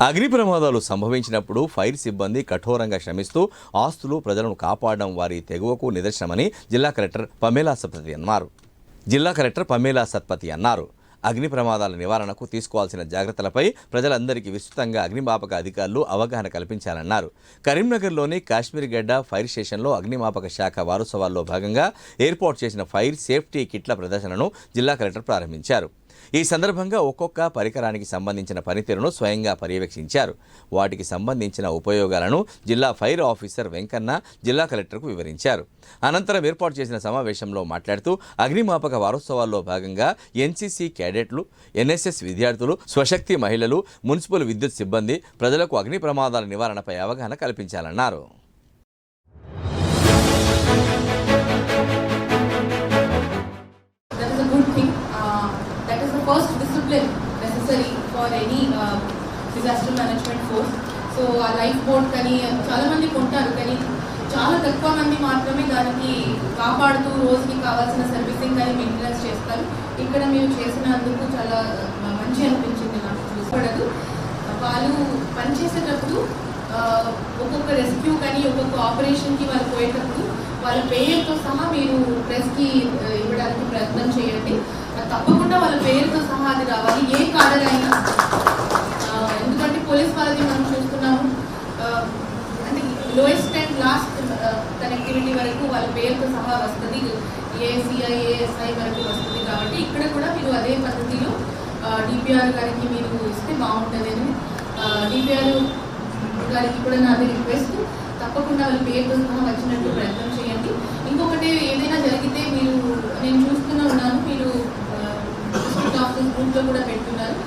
అగ్ని ప్రమాదాలు సంభవించినప్పుడు ఫైర్ సిబ్బంది కఠోరంగా శ్రమిస్తూ ఆస్తులు ప్రజలను కాపాడడం వారి తెగువకు నిదర్శనమని జిల్లా కలెక్టర్ పమేలా సత్పతి అన్నారు. జిల్లా కలెక్టర్ పమేలా సత్పతి అన్నారు. అగ్ని ప్రమాదాల నివారణకు తీసుకోవాల్సిన జాగ్రత్తలపై ప్రజలందరికీ విస్తృతంగా అగ్నిమాపక అధికారులు అవగాహన కల్పించాలన్నారు. కరీంనగర్లోని కాశ్మీర్ గడ్డ ఫైర్ స్టేషన్లో అగ్నిమాపక శాఖ వారోత్సవాల్లో భాగంగా ఏర్పాటు చేసిన ఫైర్ సేఫ్టీ కిట్ల ప్రదర్శనను జిల్లా కలెక్టర్ ప్రారంభించారు. ఈ సందర్భంగా ఒక్కొక్క పరికరానికి సంబంధించిన పనితీరును స్వయంగా పర్యవేక్షించారు. వాటికి సంబంధించిన ఉపయోగాలను జిల్లా ఫైర్ ఆఫీసర్ వెంకన్న జిల్లా కలెక్టర్కు వివరించారు. అనంతరం ఏర్పాటు చేసిన సమావేశంలో మాట్లాడుతూ అగ్నిమాపక వారోత్సవాల్లో భాగంగా ఎన్సీసీ క్యాడెట్లు ఎన్ఎస్ఎస్ విద్యార్థులు స్వశక్తి మహిళలు మున్సిపల్ విద్యుత్ సిబ్బంది ప్రజలకు అగ్ని ప్రమాదాల నివారణపై అవగాహన కల్పించాలన్నారు. First discipline the for any disaster management force so ఆ లైఫ్ బోట్ కానీ చాలా మంది కొంటారు కానీ చాలా తక్కువ మంది మాత్రమే దానికి కాపాడుతూ రోజుకి కావాల్సిన సర్వీసింగ్ కానీ మెయింటెనెన్స్ చేస్తారు. ఇక్కడ మేము చేసినందుకు చాలా మంచి అనిపించింది నాకు చూసుకోవడదు వాళ్ళు పనిచేసేటప్పుడు ఒక్కొక్క రెస్క్యూ కానీ ఒక్కొక్క ఆపరేషన్కి వాళ్ళు పోయేటప్పుడు వాళ్ళ పేరుతో సహా మీరు ప్రెస్కి ఇవ్వడానికి ప్రయత్నం చేయండి. తప్పకుండా వాళ్ళ పేరుతో రావాలి. ఏ కారణమైనా ఎందుకంటే పోలీస్ వాళ్ళది మనం చూస్తున్నాము. అంటే లోయెస్ట్ అండ్ లాస్ట్ కనెక్టివిటీ వరకు వాళ్ళ పేరుతో సహా వస్తుంది. ఏసీఐ ఏఎస్ఐ వరకు వస్తుంది కాబట్టి ఇక్కడ కూడా మీరు అదే పద్ధతిలో డిపిఆర్ గారికి మీరు ఇస్తే బాగుంటుంది అని డిపిఆర్ గారికి కూడా నాది రిక్వెస్ట్ తప్పకుండా వాళ్ళ పేరుతో సహా వచ్చినట్టు ప్రయత్నం చేయండి. ఇంకొకటి ఏదైనా గ్రూప్లో కూడా పెట్టున్నారు.